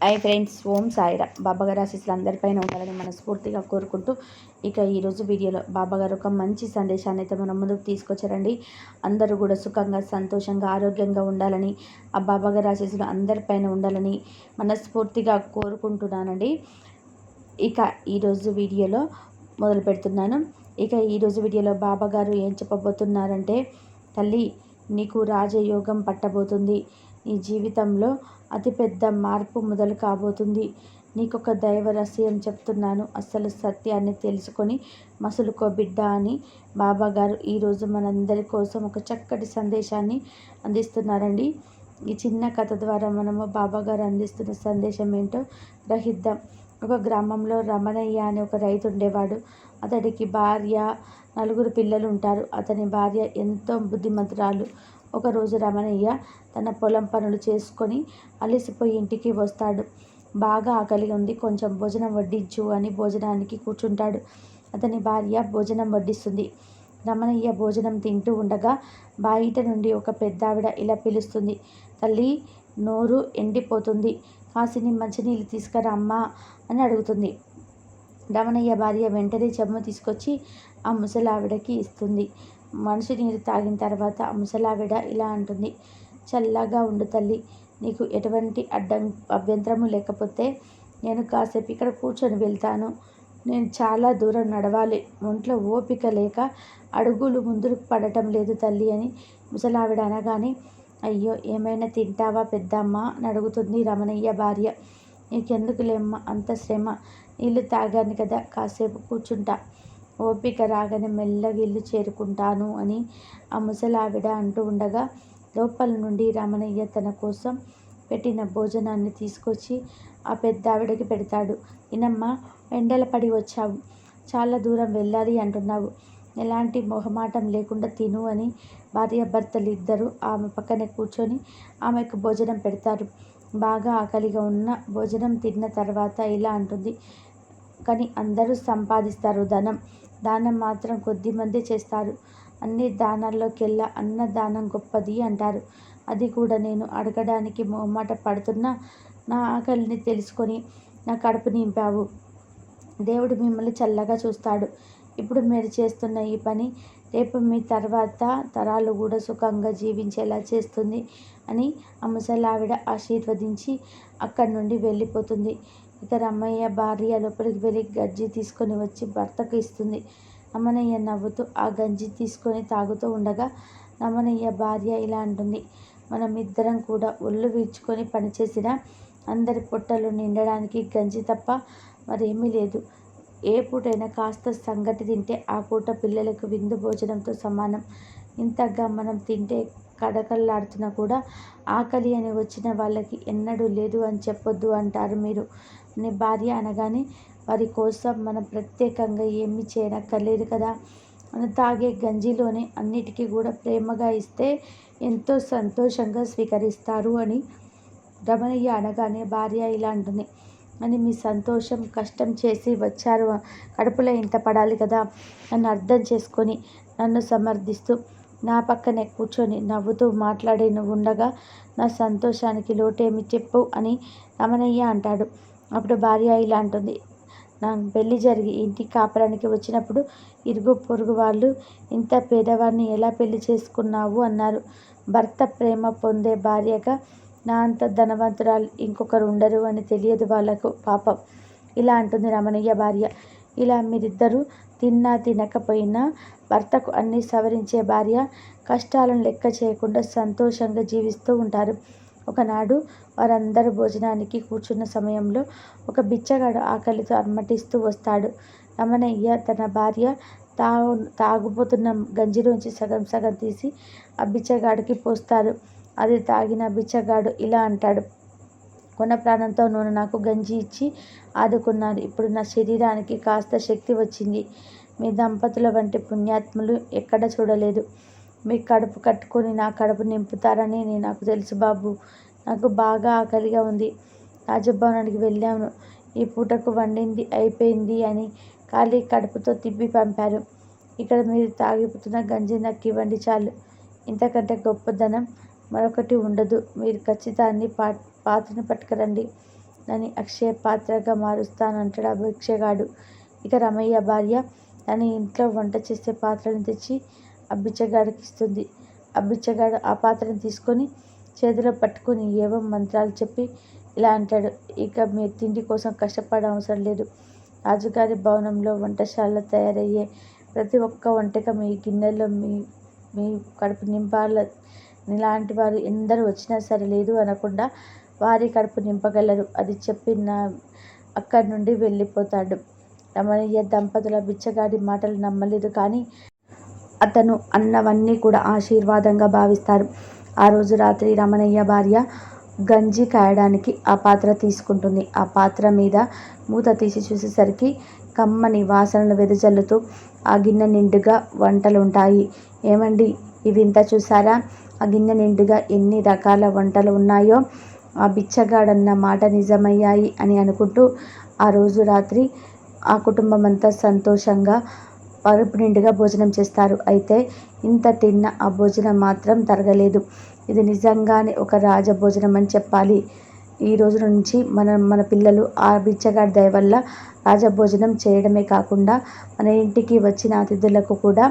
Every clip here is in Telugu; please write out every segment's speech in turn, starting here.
హాయ్ ఫ్రెండ్స్ ఓం సాయిరా బాబాగారు ఆశీస్సులు అందరిపైన ఉండాలని మనస్ఫూర్తిగా కోరుకుంటూ ఇక ఈరోజు వీడియోలో బాబాగారు ఒక మంచి సందేశాన్ని అయితే మనం ముందుకు తీసుకొచ్చారండి. అందరూ కూడా సుఖంగా సంతోషంగా ఆరోగ్యంగా ఉండాలని ఆ బాబాగారు ఆశీస్సులు అందరిపైన ఉండాలని మనస్ఫూర్తిగా కోరుకుంటున్నానండి. ఇక ఈరోజు వీడియోలో మొదలు పెడుతున్నాను. ఇక ఈరోజు వీడియోలో బాబాగారు ఏం చెప్పబోతున్నారంటే తల్లి నీకు రాజయోగం పట్టబోతుంది. నీ జీవితంలో అతిపెద్ద మార్పు మొదలు కాబోతుంది. నీకొక దైవ రహస్యం చెప్తున్నాను. అసలు సత్యాన్ని తెలుసుకొని మసులుకో బిడ్డ అని బాబాగారు ఈరోజు మనందరి కోసం ఒక చక్కటి సందేశాన్ని అందిస్తున్నారండి. ఈ చిన్న కథ ద్వారా మనము బాబాగారు అందిస్తున్న సందేశం ఏంటో గ్రహిద్దాం. ఒక గ్రామంలో రమణయ్య అనే ఒక రైతు ఉండేవాడు. అతడికి భార్య నలుగురు పిల్లలు ఉంటారు. అతని భార్య ఎంతో బుద్ధిమంతురాలు. ఒకరోజు రమణయ్య తన పొలం పనులు చేసుకొని అలసిపోయి ఇంటికి వస్తాడు. బాగా ఆకలి ఉంది. కొంచెం భోజనం వడ్డించు అని భోజనానికి కూర్చుంటాడు. అతని భార్య భోజనం వడ్డిస్తుంది. రమణయ్య భోజనం తింటూ ఉండగా బయట నుండి ఒక పెద్దావిడ ఇలా పిలుస్తుంది. తల్లి నోరు ఎండిపోతుంది. కాసిని మంచినీళ్ళు తీసుకురా అమ్మా అని అడుగుతుంది. రమణయ్య భార్య వెంటనే చెమ్మ తీసుకొచ్చి ఆ ముసలావిడకి ఇస్తుంది. మనిషి నీరు తాగిన తర్వాత ముసలావిడ ఇలా అంటుంది. చల్లగా ఉండు తల్లి నీకు ఎటువంటి అడ్డం అభ్యంతరము లేకపోతే నేను కాసేపు ఇక్కడ కూర్చొని వెళ్తాను. నేను చాలా దూరం నడవాలి. ఒంట్లో ఓపిక లేక అడుగులు ముందుకు పడటం లేదు తల్లి అని ముసలావిడ అనగానే అయ్యో ఏమైనా తింటావా పెద్దమ్మ? అని అడుగుతుంది రమణయ్య భార్య. నీకెందుకులేమ్మ అంత శ్రమ. నీళ్ళు తాగాను కదా కాసేపు కూర్చుంటా. ఓపిక రాగానే మెల్లగా ఇల్లు చేరుకుంటాను అని ఆ ముసలావిడ అంటూ ఉండగా లోపల నుండి రమణయ్య తన కోసం పెట్టిన భోజనాన్ని తీసుకొచ్చి ఆ పెద్ద ఆవిడకి పెడతాడు. ఇనమ్మ ఎండల పడి వచ్చావు. చాలా దూరం వెళ్ళాలి అంటున్నావు. ఎలాంటి మొహమాటం లేకుండా తిను అని భార్య భర్తలు ఇద్దరు ఆమె పక్కనే కూర్చొని ఆమెకు భోజనం పెడతారు. బాగా ఆకలిగా ఉన్న భోజనం తిన్న తర్వాత ఇలా అంటుంది. కానీ అందరూ సంపాదిస్తారు ధనం. దానం మాత్రం కొద్ది మంది చేస్తారు. అన్ని దానాల్లోకెల్లా అన్నదానం గొప్పది అంటారు. అది కూడా నేను అడగడానికి మొహమాట పడుతున్నా. నా ఆకలిని తెలుసుకొని నా కడుపు నింపావు. దేవుడు మిమ్మల్ని చల్లగా చూస్తాడు. ఇప్పుడు మీరు చేస్తున్న ఈ పని రేపు మీ తర్వాత తరాలు కూడా సుఖంగా జీవించేలా చేస్తుంది అని ఆ ముసలావిడ ఆశీర్వదించి అక్కడి నుండి వెళ్ళిపోతుంది. ఇక రమ్మయ్య భార్య లోపలికి వెళ్ళి గజ్జి తీసుకొని వచ్చి భర్తకు ఇస్తుంది. అమ్మనయ్య నవ్వుతూ ఆ గంజి తీసుకొని తాగుతూ ఉండగా రమణయ్య భార్య ఇలా అంటుంది. మనం ఇద్దరం కూడా ఒళ్ళు వీడ్చుకొని పనిచేసిన అందరి పొట్టలు నిండడానికి గంజి తప్ప మరేమీ లేదు. ఏ పూటైనా కాస్త సంగటి తింటే ఆ పూట పిల్లలకు విందు భోజనంతో సమానం. ఇంతగా మనం తింటే కడకళ్ళాడుతున్నా కూడా ఆకలి అని వచ్చిన వాళ్ళకి ఎన్నడూ లేదు అని చెప్పొద్దు అంటారు మీరు. నీ భార్య అనగానే వారి కోసం మనం ప్రత్యేకంగా ఏమీ చేయనక్కర్లేదు కదా. తాగే గంజిలోనే అన్నిటికీ కూడా ప్రేమగా ఇస్తే ఎంతో సంతోషంగా స్వీకరిస్తారు అని రమణయ్య అనగానే భార్య ఇలా అంటుంది. అని మీ సంతోషం కష్టం చేసి వచ్చారు. కడుపులో ఇంత పడాలి కదా నన్ను అర్థం చేసుకొని నన్ను సమర్థిస్తూ నా పక్కనే కూర్చొని నవ్వుతూ మాట్లాడే నువ్వు ఉండగా నా సంతోషానికి లోటేమి చెప్పు అని రమణయ్య అంటాడు. అప్పుడు భార్య ఇలా అంటుంది. నా పెళ్ళి జరిగి ఇంటి కాపురానికి వచ్చినప్పుడు ఇరుగు పొరుగు వాళ్ళు ఇంత పేదవాడిని ఎలా పెళ్ళి చేసుకున్నావు? అన్నారు. భర్త ప్రేమ పొందే భార్యగా నా అంత ధనవంతురాలు ఇంకొకరు ఉండరు అని తెలియదు వాళ్ళకు పాపం. ఇలా అంటుంది రమణయ్య భార్య. ఇలా మీరిద్దరూ తిన్నా తినకపోయినా భర్తకు అన్ని సవరించే భార్య కష్టాలను లెక్క చేయకుండా సంతోషంగా జీవిస్తూ ఉంటారు. ఒకనాడు వారందరూ భోజనానికి కూర్చున్న సమయంలో ఒక బిచ్చగాడు ఆకలితో అర్మటిస్తూ వస్తాడు. రమణయ్య తన భార్య తాగు తాగుపోతున్న గంజిలోంచి సగం సగం తీసి ఆ బిచ్చగాడికి పోస్తారు. అది తాగిన బిచ్చగాడు ఇలా అంటాడు. కొన ప్రాణంతో నూనె నాకు గంజి ఇచ్చి ఆదుకున్నారు ఇప్పుడు నా శరీరానికి కాస్త శక్తి వచ్చింది. మీ దంపతుల వంటి పుణ్యాత్ములు ఎక్కడ చూడలేదు. మీ కడుపు కట్టుకొని నా కడుపు నింపుతారని నేను నాకు తెలుసు బాబు. నాకు బాగా ఆకలిగా ఉంది. రాజభవనానికి వెళ్ళాను. ఈ పూటకు వండింది అయిపోయింది అని ఖాళీ కడుపుతో తిప్పి పంపారు. ఇక్కడ మీరు తాగిపోతున్న గంజి నాకు ఇవ్వండి చాలు. ఇంతకంటే గొప్పదనం మరొకటి ఉండదు. మీరు ఖచ్చితాన్ని పా పాత్రను పట్టుకురండి. అని అక్షయ పాత్రగా మారుస్తానంటాడు ఆ భిక్షగాడు ఇక రమయ్య భార్య తన ఇంట్లో వంట చేసే పాత్రను తెచ్చి ఆ బిచ్చగాడికి ఇస్తుంది. ఆ బిచ్చగాడు ఆ పాత్రను తీసుకొని చేతిలో పట్టుకొని ఏవో మంత్రాలు చెప్పి ఇలా అంటాడు. ఇక మీరు తిండి కోసం కష్టపడ అవసరం లేదు. రాజుగారి భవనంలో వంటశాలలో తయారయ్యే ప్రతి ఒక్క వంటకం మీ గిన్నెలో మీ మీ కడుపు నింపాల ఇలాంటి వారు ఎందరు వచ్చినా సరే లేదు అనకుండా వారి కడుపు నింపగలరు. అది చెప్పిన అక్కడి నుండి వెళ్ళిపోతాడు. రమణయ్య దంపతుల బిచ్చగాడి మాటలు నమ్మలేదు కానీ అతను అన్నవన్నీ కూడా ఆశీర్వాదంగా భావిస్తారు. ఆ రోజు రాత్రి రమణయ్య భార్య గంజి కాయడానికి ఆ పాత్ర తీసుకుంటుంది. ఆ పాత్ర మీద మూత తీసి చూసేసరికి కమ్మని వాసనలు వెదజల్లుతూ ఆ గిన్నె నిండుగా వంటలు ఉంటాయి ఏమండి? ఇవి ఇంత చూసారా? ఆ గిన్నె నిండుగా ఎన్ని రకాల వంటలు ఉన్నాయో ఆ బిచ్చగాడన్న మాట నిజమయ్యాయి అని అనుకుంటూ ఆ రోజు రాత్రి ఆ కుటుంబం అంతా సంతోషంగా పరుపు నిండుగా భోజనం చేస్తారు. అయితే ఇంత తిన్న ఆ భోజనం మాత్రం తరగలేదు. ఇది నిజంగానే ఒక రాజభోజనం అని చెప్పాలి. ఈ రోజు నుంచి మన మన పిల్లలు ఆ బిచ్చగాడి దయ వల్ల రాజభోజనం చేయడమే కాకుండా మన ఇంటికి వచ్చిన అతిథులకు కూడా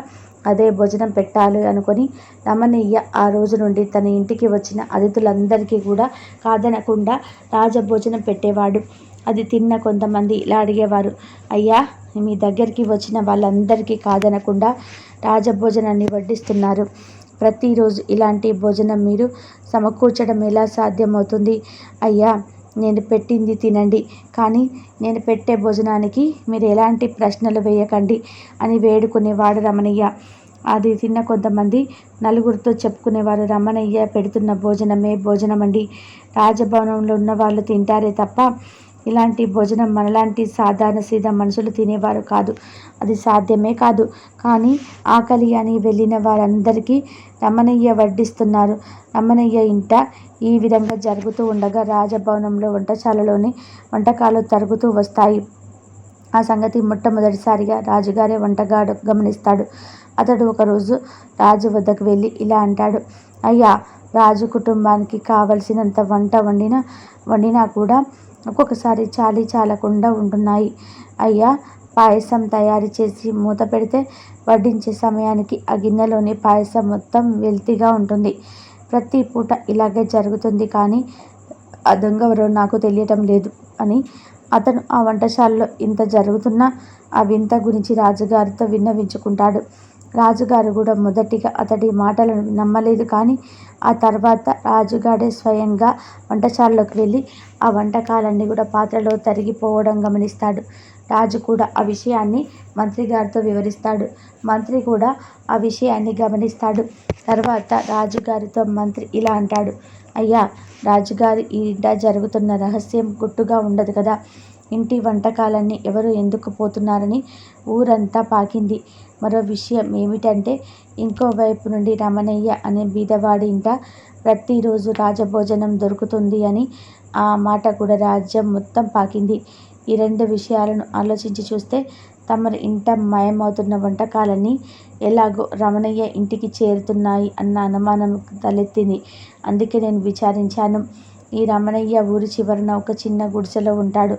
అదే భోజనం పెట్టాలి అనుకొని రమణయ్య ఆ రోజు నుండి తన ఇంటికి వచ్చిన అతిథులందరికీ కూడా కాదనకుండా రాజభోజనం పెట్టేవాడు. అది తిన్న కొంతమంది ఇలా అడిగేవారు. అయ్యా మీ దగ్గరికి వచ్చిన వాళ్ళందరికీ కాదనకుండా రాజభోజనాన్ని వడ్డిస్తున్నారు. ప్రతిరోజు ఇలాంటి భోజనం మీరు సమకూర్చడం ఎలా సాధ్యమవుతుంది? అయ్యా నేను పెట్టింది తినండి. కానీ నేను పెట్టే భోజనానికి మీరు ఎలాంటి ప్రశ్నలు వేయకండి అని వేడుకునేవాడు రమణయ్య. అది తిన్న కొంతమంది నలుగురితో చెప్పుకునేవారు రమణయ్య పెడుతున్న భోజనమే భోజనమండి. రాజభవనంలో ఉన్న వాళ్ళు తింటారే తప్ప ఇలాంటి భోజనం మనలాంటి సాధారణ సీదా మనుషులు తినేవారు కాదు. అది సాధ్యమే కాదు. కానీ ఆకలి అని వెళ్ళిన వారందరికీ రమణయ్య వడ్డిస్తున్నారు. రమణయ్య ఇంట ఈ విధంగా జరుగుతూ ఉండగా రాజభవనంలో వంటశాలలోని వంటకాలు తరుగుతూ వస్తాయి. ఆ సంగతి మొట్టమొదటిసారిగా రాజుగారే వంటగాడు గమనిస్తాడు. అతడు ఒకరోజు రాజు వద్దకు వెళ్ళి ఇలా అంటాడు అయ్యా రాజు కుటుంబానికి కావలసినంత వంట వండిన వండినా కూడా ఒక్కొక్కసారి చాలీ చాలకుండా ఉంటున్నాయి. అయ్యా పాయసం తయారు చేసి మూత పెడితే వడ్డించే సమయానికి ఆ గిన్నెలోని పాయసం మొత్తం వెల్తిగా ఉంటుంది. ప్రతి పూట ఇలాగే జరుగుతుంది కానీ ఆ దొంగవరో నాకు తెలియటం లేదు అని అతను ఆ వంటశాలలో ఇంత జరుగుతున్నా ఆ వింత గురించి రాజుగారితో విన్నవించుకుంటాడు. రాజుగారు కూడా మొదటిగా అతడి మాటలను నమ్మలేదు కానీ ఆ తర్వాత రాజుగాడే స్వయంగా వంటశాలలోకి వెళ్ళి ఆ వంటకాలన్నీ కూడా పాత్రలో తరిగిపోవడం గమనిస్తాడు. రాజు కూడా ఆ విషయాన్ని మంత్రి గారితో వివరిస్తాడు. మంత్రి కూడా ఆ విషయాన్ని గమనిస్తాడు. తర్వాత రాజుగారితో మంత్రి ఇలా అంటాడు. అయ్యా రాజుగారి ఈ ఇంట జరుగుతున్న రహస్యం గుట్టుగా ఉండదు కదా. ఇంటి వంటకాలన్నీ ఎవరు ఎందుకు పోతున్నారని ఊరంతా పాకింది. మరో విషయం ఏమిటంటే ఇంకోవైపు నుండి రమణయ్య అనే బీదవాడి ఇంట ప్రతిరోజు రాజభోజనం దొరుకుతుంది అని ఆ మాట కూడా రాజ్యం మొత్తం పాకింది. ఈ రెండు విషయాలను ఆలోచించి చూస్తే తమరి ఇంట మాయమవుతున్న వంటకాలన్నీ ఎలాగో రమణయ్య ఇంటికి చేరుతున్నాయి అన్న అనుమానం తలెత్తింది. అందుకే నేను విచారించాను. ఈ రమణయ్య ఊరి చివరన ఒక చిన్న గుడిసెలో ఉంటాడు.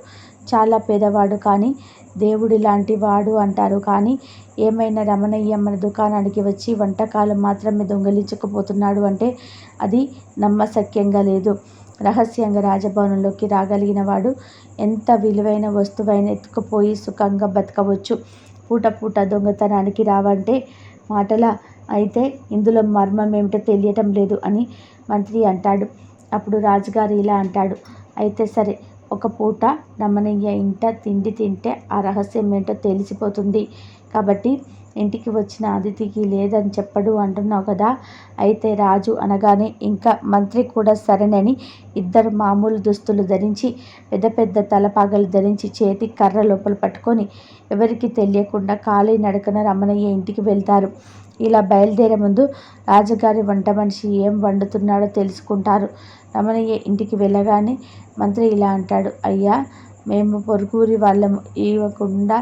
చాలా పేదవాడు కానీ దేవుడి లాంటి వాడు అంటారు. కానీ ఏమైనా రమణయ్య మన దుకాణానికి వచ్చి వంటకాలు మాత్రమే దొంగిలించకపోతున్నాడు అంటే అది నమ్మశక్యంగా లేదు. రహస్యంగా రాజభవనంలోకి రాగలిగిన వాడు ఎంత విలువైన వస్తువైన ఎత్తుకుపోయి సుఖంగా బతకవచ్చు. పూట పూట దొంగతనానికి రావంటే మాటల అయితే ఇందులో మర్మం ఏమిటో తెలియటం లేదు అని మంత్రి అంటాడు. అప్పుడు రాజుగారు ఇలా అంటాడు. అయితే సరే ఒక పూట రమణయ్య ఇంట తిండి తింటే ఆ రహస్యం ఏంటో తెలిసిపోతుంది. కాబట్టి ఇంటికి వచ్చిన అతిథికి లేదని చెప్పడు అంటున్నావు కదా. అయితే రాజు అనగానే ఇంకా మంత్రి కూడా సరేనని ఇద్దరు మామూలు దుస్తులు ధరించి పెద్ద పెద్ద తలపాగలు ధరించి చేతి కర్ర లోపల పట్టుకొని ఎవరికి తెలియకుండా ఖాళీ నడకన రమణయ్య ఇంటికి వెళ్తారు. ఇలా బయలుదేరే ముందు రాజుగారి వంట మనిషి ఏం వండుతున్నాడో తెలుసుకుంటారు. రమణయ్య ఇంటికి వెళ్ళగానే మంత్రి ఇలా అంటాడు అయ్యా మేము పొరుగురి వాళ్ళము ఇవ్వకుండా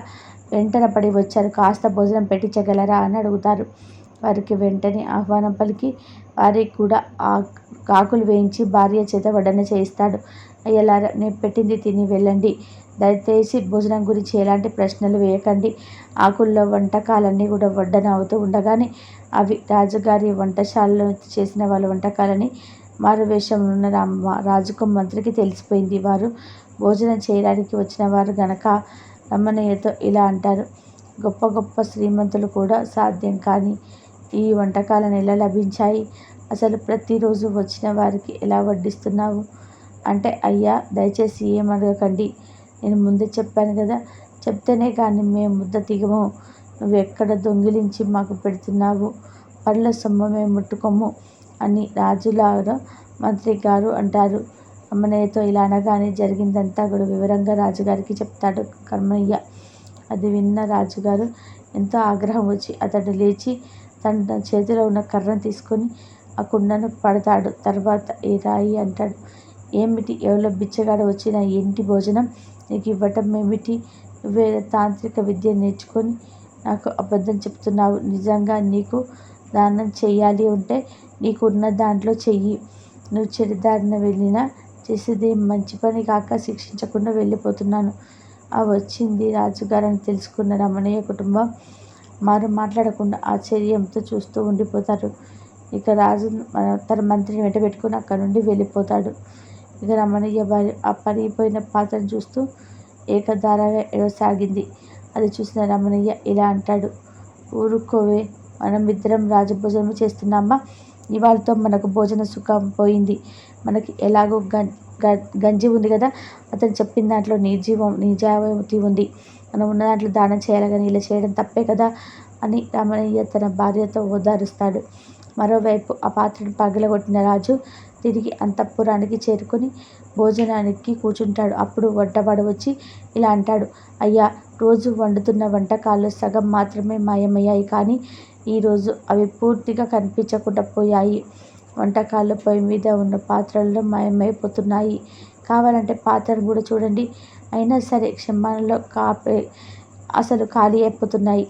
వెంటనే పడి వచ్చారు. కాస్త భోజనం పెట్టించగలరా? అని అడుగుతారు. వారికి వెంటనే ఆహ్వానం పలికి వారికి కూడా ఆ కాకులు వేయించి భార్య చేత వడ్డన చేయిస్తాడు. అయ్యలారా నేను పెట్టింది తిని వెళ్ళండి. దయచేసి భోజనం గురించి ఎలాంటి ప్రశ్నలు వేయకండి. ఆకుల్లో వంటకాలన్నీ కూడా వడ్డన అవుతూ ఉండగానే అవి రాజుగారి వంటశాలలో చేసిన వాళ్ళ వంటకాలని మారువేషంలో ఉన్న రామ రాజుకు మంత్రికి తెలిసిపోయింది. వారు భోజనం చేయడానికి వచ్చిన వారు గనక రమణయ్యతో ఇలా అంటారు. గొప్ప గొప్ప శ్రీమంతులు కూడా సాధ్యం కానీ ఈ వంటకాలను ఎలా లభించాయి. అసలు ప్రతిరోజు వచ్చిన వారికి ఎలా వడ్డిస్తున్నావు? అంటే అయ్యా దయచేసి ఏం అడగకండి. నేను ముందే చెప్పాను కదా. చెప్తేనే కానీ మేము ముద్ద దిగము నువ్వు ఎక్కడ దొంగిలించి మాకు పెడుతున్నావు? పళ్ళ సొమ్మ మేము ముట్టుకోము అని రాజులాగా మంత్రి గారు అంటారు. అమ్మనయ్యతో ఇలా అనగానే జరిగిందంతా కూడా వివరంగా రాజుగారికి చెప్తాడు కర్మయ్య. అది విన్న రాజుగారు ఎంతో ఆగ్రహం వచ్చి అతడు లేచి తన చేతిలో ఉన్న కర్రను తీసుకొని ఆ కుండను పడతాడు. తర్వాత ఏ రాయి అంటాడు ఏమిటి? ఎవరో బిచ్చగాడ వచ్చిన ఇంటి భోజనం? నీకు ఇవ్వటం ఏమిటి? నువ్వే తాంత్రిక విద్య నేర్చుకొని నాకు అబద్ధం చెప్తున్నావు. నిజంగా నీకు దానం చేయాలి ఉంటే నీకున్న దాంట్లో చెయ్యి. నువ్వు చెడుదారిన వెళ్ళినా చేసేది మంచి పని కాక శిక్షించకుండా వెళ్ళిపోతున్నాను. ఆ వచ్చింది రాజుగారని తెలుసుకున్న రమణయ్య కుటుంబం మారు మాట్లాడకుండా ఆశ్చర్యంతో చూస్తూ ఉండిపోతారు. ఇక రాజు తన మంత్రిని వెంట పెట్టుకుని అక్కడ నుండి వెళ్ళిపోతాడు. ఇక రమణయ్య భార్య ఆ పడిపోయిన పాత్రను చూస్తూ ఏకధారగా ఎడవసాగింది అది చూసిన రమణయ్య ఇలా అంటాడు ఊరుకోవే మనం ఇద్దరం రాజభోజనం చేస్తున్నామా? ఇవాళతో మనకు భోజన సుఖం పోయింది. మనకి ఎలాగో గంజి ఉంది కదా అతను చెప్పిన దాంట్లో నిర్జీవం నిజావతి ఉంది. మనం ఉన్న దాంట్లో దానం చేయాలి కానీ ఇలా చేయడం తప్పే కదా అని రమణయ్య తన భార్యతో ఓదారుస్తాడు. మరోవైపు ఆ పాత్రను పగలగొట్టిన రాజు తిరిగి అంతఃపురానికి చేరుకొని భోజనానికి కూర్చుంటాడు. అప్పుడు వంటవాడు వచ్చి ఇలా అంటాడు అయ్యా రోజు వండుతున్న వంటకాలు సగం మాత్రమే మాయమయ్యాయి కానీ ఈరోజు అవి పూర్తిగా కనిపించకుండా పోయాయి. వంటకాలు పొయ్యి మీద ఉన్న పాత్రల్లో మాయమైపోతున్నాయి. కావాలంటే పాత్రను కూడా చూడండి. అయినా సరే క్షమాణంలో కాపే అసలు ఖాళీ అయిపోతున్నాయి.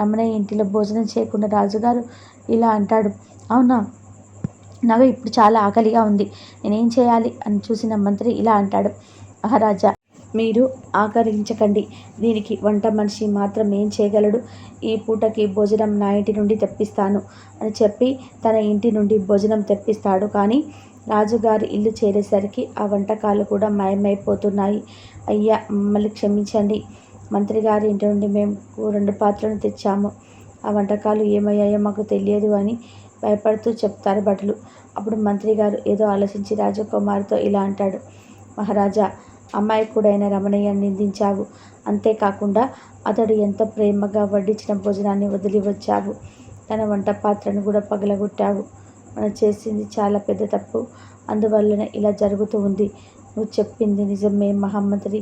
రమణయ్య ఇంటిలో భోజనం చేయకుండా రాజుగారు ఇలా అంటాడు. అవునా? నాకు ఇప్పుడు చాలా ఆకలిగా ఉంది. నేనేం చేయాలి? అని చూసిన మంత్రి ఇలా అంటాడు. మహారాజా మీరు ఆకరించకండి. దీనికి వంట మనిషి మాత్రం ఏం చేయగలడు? ఈ పూటకి భోజనం నా ఇంటి నుండి తెప్పిస్తాను అని చెప్పి తన ఇంటి నుండి భోజనం తెప్పిస్తాడు. కానీ రాజుగారి ఇల్లు చేరేసరికి ఆ వంటకాలు కూడా మాయమైపోతున్నాయి. అయ్యా మమ్మల్ని క్షమించండి. మంత్రి గారి ఇంటి నుండి మేము రెండు పాత్రలను తెచ్చాము. ఆ వంటకాలు ఏమయ్యాయో మాకు తెలియదు అని భయపడుతూ చెప్తారు భటులు. అప్పుడు మంత్రి గారు ఏదో ఆలోచించి రాజకుమారితో ఇలా అంటాడు. మహారాజా అమాయకుడైన రమణయ్యను నిందించావు. అంతేకాకుండా అతడు ఎంత ప్రేమగా వడ్డించిన భోజనాన్ని వదిలి వచ్చావు తన వంట పాత్రను కూడా పగలగొట్టావు. మనం చేసింది చాలా పెద్ద తప్పు. అందువల్లనే ఇలా జరుగుతూ ఉంది. నువ్వు చెప్పింది నిజమే మహామంత్రి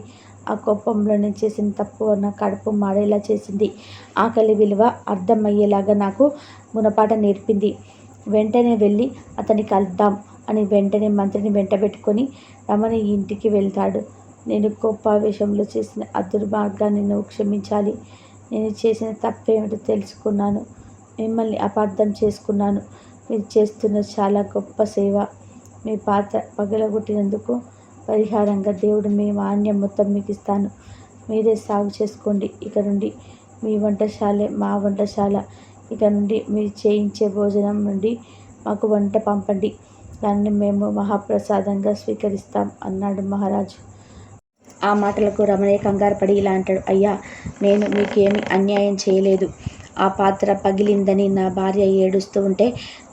ఆ కోపంలో నేను చేసిన తప్పు నా కడుపు మాడేలా చేసింది. ఆకలి విలువ అర్థమయ్యేలాగా నాకు మునపాట నేర్పింది. వెంటనే వెళ్ళి అతని కలుద్దాం అని వెంటనే మంత్రిని వెంటబెట్టుకొని రమణ ఇంటికి వెళ్తాడు. నేను కోపావేశంలో చేసిన అదుర్మార్గాన్ని నువ్వు క్షమించాలి. నేను చేసిన తప్పేమిటో తెలుసుకున్నాను. మిమ్మల్ని అపార్థం చేసుకున్నాను. మీరు చేస్తున్న చాలా గొప్ప సేవ. మీ పాత్ర పగలగొట్టినందుకు పరిహారంగా దేవుడు మీ మాన్యం మొత్తం మీకు ఇస్తాను. మీరే సాగు చేసుకోండి. ఇక నుండి మీ వంటశాలే మా వంటశాల. ఇక నుండి మీరు చేయించే భోజనం నుండి మాకు వంట పంపండి. దాన్ని మేము మహాప్రసాదంగా స్వీకరిస్తాం అన్నాడు మహారాజు. ఆ మాటలకు రమణయ్య కంగారు పడి ఇలా అంటాడు. అయ్యా నేను మీకేమి అన్యాయం చేయలేదు. ఆ పాత్ర పగిలిందని నా భార్య ఏడుస్తూ ఉంటే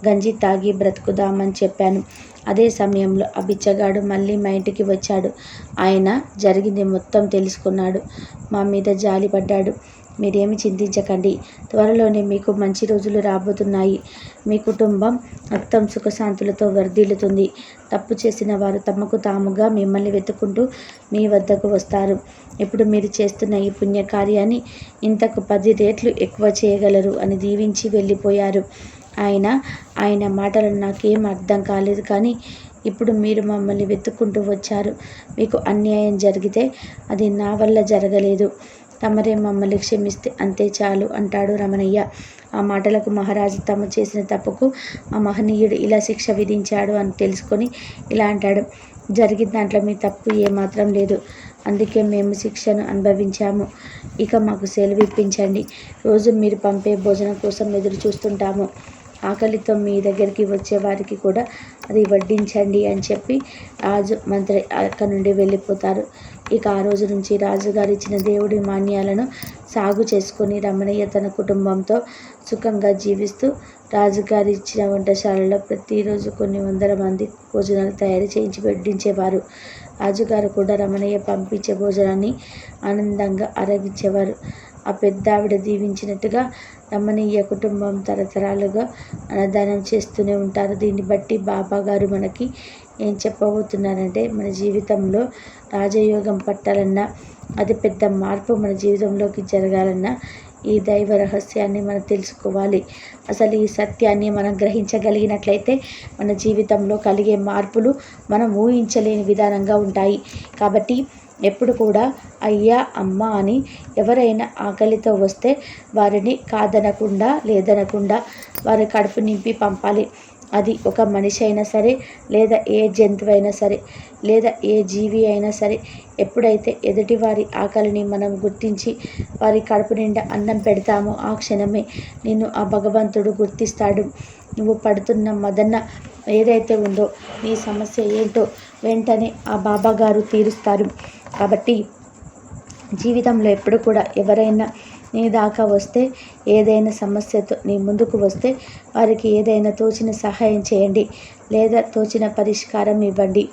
గంజి తాగి బ్రతుకుదామని చెప్పాను. అదే సమయంలో ఆ బిచ్చగాడు మళ్ళీ మా ఇంటికి వచ్చాడు. ఆయన జరిగింది మొత్తం తెలుసుకున్నాడు. మా మీద జాలి పడ్డాడు మీరేమి చింతించకండి. త్వరలోనే మీకు మంచి రోజులు రాబోతున్నాయి. మీ కుటుంబం మొత్తం సుఖశాంతులతో వర్ధిల్లుతుంది. తప్పు చేసిన వారు తమకు తాముగా మిమ్మల్ని వెతుకుంటూ మీ వద్దకు వస్తారు. ఇప్పుడు మీరు చేస్తున్న ఈ పుణ్యకార్యాన్ని ఇంతకు పది రేట్లు ఎక్కువ చేయగలరు అని దీవించి వెళ్ళిపోయారు. ఆయన ఆయన మాటలు నాకేం అర్థం కాలేదు కానీ ఇప్పుడు మీరు మమ్మల్ని వెతుక్కుంటూ వచ్చారు. మీకు అన్యాయం జరిగితే అది నా వల్ల జరగలేదు. తమరే మమ్మల్ని క్షమిస్తే అంతే చాలు అంటాడు రమణయ్య. ఆ మాటలకు మహారాజు తమ చేసిన తప్పుకు ఆ మహనీయుడు ఇలా శిక్ష విధించాడు అని తెలుసుకొని ఇలా అంటాడు జరిగిన దాంట్లో మీ తప్పు ఏమాత్రం లేదు. అందుకే మేము శిక్షను అనుభవించాము. ఇక మాకు సెలవు ఇప్పించండి రోజు మీరు పంపే భోజనం కోసం ఎదురు చూస్తుంటాము. ఆకలితో మీ దగ్గరికి వచ్చే వారికి కూడా అది వడ్డించండి అని చెప్పి రాజు మంత్రి అక్కడి నుండి వెళ్ళిపోతారు. ఇక ఆ రోజు నుంచి రాజుగారు ఇచ్చిన దేవుడి మాన్యాలను సాగు చేసుకుని రమణయ్య తన కుటుంబంతో సుఖంగా జీవిస్తూ రాజుగారు ఇచ్చిన వంటశాలలో ప్రతిరోజు కొన్ని వందల మంది భోజనాలు తయారు చేయించి వడ్డించేవారు. రాజుగారు కూడా రమణయ్య పంపించే భోజనాన్ని ఆనందంగా ఆరగించేవారు. ఆ పెద్ద ఆవిడ దీవించినట్టుగా రమణీయ కుటుంబం తరతరాలుగా అన్నదానం చేస్తూనే ఉంటారు. దీన్ని బట్టి బాబా గారు మనకి ఏం చెప్పబోతున్నారంటే మన జీవితంలో రాజయోగం పట్టాలన్నా అది పెద్ద మార్పు మన జీవితంలోకి జరగాలన్నా ఈ దైవ రహస్యాన్ని మనం తెలుసుకోవాలి. అసలు ఈ సత్యాన్ని మనం గ్రహించగలిగినట్లయితే మన జీవితంలో కలిగే మార్పులు మనం ఊహించలేని విధానంగా ఉంటాయి. కాబట్టి ఎప్పుడు కూడా అయ్యా అమ్మ అని ఎవరైనా ఆకలితో వస్తే వారిని కాదనకుండా లేదనకుండా వారి కడుపు నింపి పంపాలి. అది ఒక మనిషి అయినా సరే లేదా ఏ జంతువు అయినా సరే లేదా ఏ జీవి అయినా సరే ఎప్పుడైతే ఎదుటి వారి ఆకలిని మనం గుర్తించి వారి కడుపు నిండా అన్నం పెడతామో ఆ క్షణమే నిన్ను ఆ భగవంతుడు గుర్తిస్తాడు. నువ్వు పడుతున్న మదన్న ఏదైతే ఉందో నీ సమస్య ఏంటో వెంటనే ఆ బాబా గారు తీరుస్తారు. కాబట్టి జీవితంలో ఎప్పుడు కూడా ఎవరైనా నీ దాకా వస్తే ఏదైనా సమస్యతో నీ ముందుకు వస్తే వారికి ఏదైనా తోచిన సహాయం చేయండి లేదా తోచిన పరిష్కారం ఇవ్వండి.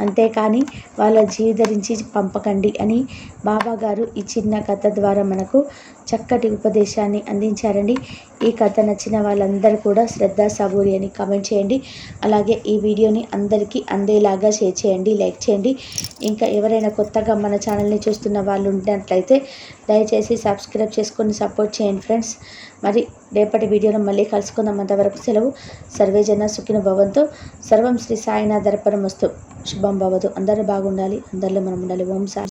అంతేకాని వాళ్ళ జీవితరించి పంపకండి అని బాబాగారు ఈ చిన్న కథ ద్వారా మనకు చక్కటి ఉపదేశాన్ని అందించారండి. ఈ కథ నచ్చిన వాళ్ళందరూ కూడా శ్రద్ధ సబూరి అని కామెంట్ చేయండి. అలాగే ఈ వీడియోని అందరికీ అందేలాగా షేర్ చేయండి లైక్ చేయండి. ఇంకా ఎవరైనా కొత్తగా మన ఛానల్ని చూస్తున్న వాళ్ళు ఉన్నట్లయితే దయచేసి సబ్స్క్రైబ్ చేసుకొని సపోర్ట్ చేయండి ఫ్రెండ్స్. మరి రేపటి వీడియోలో మళ్ళీ కలుసుకుందాం. అంతవరకు సెలవు. సర్వేజన సుఖిన భవంతో. సర్వం శ్రీ సాయినాథ్ దర్పణం వస్తు శుభం భవదు అందరూ బాగుండాలి. అందరిలో మనం ఉండాలి. ఓం సాయి.